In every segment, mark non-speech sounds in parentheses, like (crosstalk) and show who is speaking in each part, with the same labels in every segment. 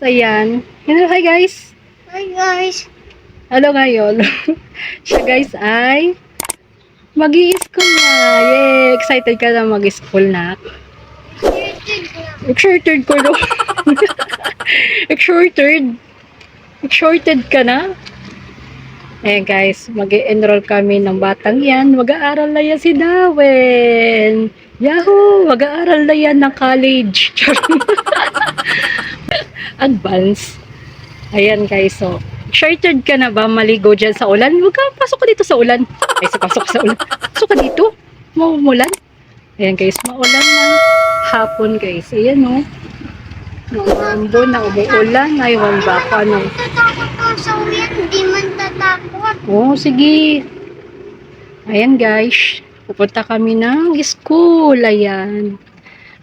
Speaker 1: ayan. Hello, hi guys.
Speaker 2: Hi guys.
Speaker 1: Hello ngayon. (laughs) Siya guys ay mag school na. Yay! Excited ka na mag-school na.
Speaker 2: Excited
Speaker 1: ko no. (laughs) Excited. Excited ka na? Ayan guys, mag enroll kami ng batang yan. Mag-aaral na yan si Dawen. Yahoo! Mag-aaral na yan ng college. (laughs) Advance. Ayan guys, so excited ka na ba maligo dyan sa ulan? Huwag ka, pasok ka dito sa ulan. Ay, sa pasok ka sa ulan. Pasok ka dito. Maumulan. Ayan guys, maulan na hapon guys. Ayan o. Oh. Namambo na umuulan. Aywan ba ako.
Speaker 2: Tatakot ko sa uyan. Hindi man tatakot.
Speaker 1: Oo, sige. Ayan guys. Pupunta kami ng school. Ayan.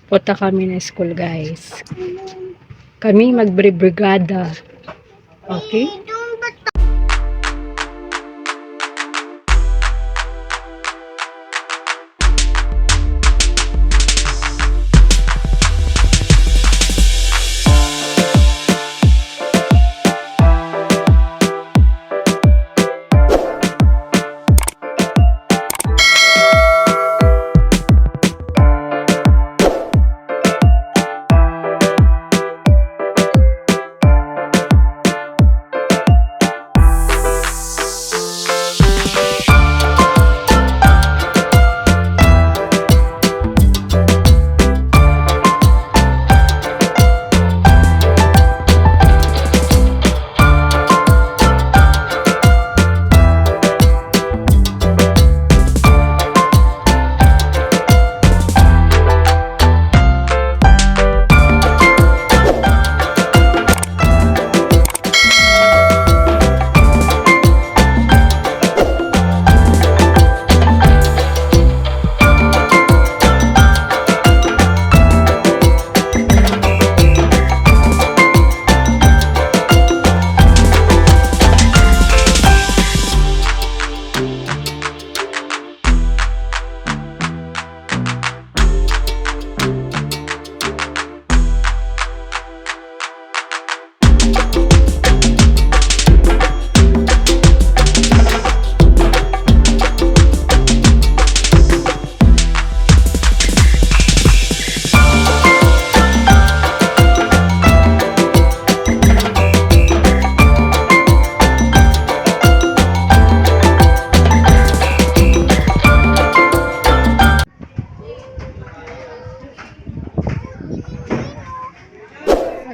Speaker 1: Pupunta kami ng school guys. Kami magbre-brigada. Okay?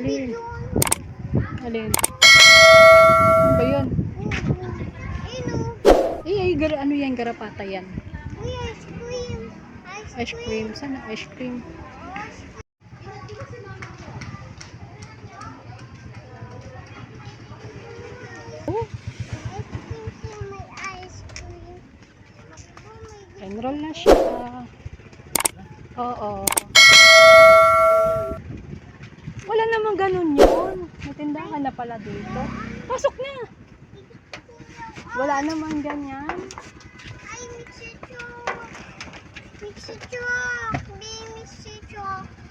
Speaker 1: Alin? Alin? Ano ba yun? Eh, ay, gar ano yan? Garapata yan.
Speaker 2: Uy, ice cream.
Speaker 1: Ice cream. Sana ice cream? Oh,
Speaker 2: Ice cream siya, may ice cream. Oh my God.
Speaker 1: enroll na siya. Oo. Wala namang ganun yun. May tindahan na pala dito. Pasok na! Wala namang ganyan.
Speaker 2: Ay, Michicho. Michicho. Baby Michicho. Papi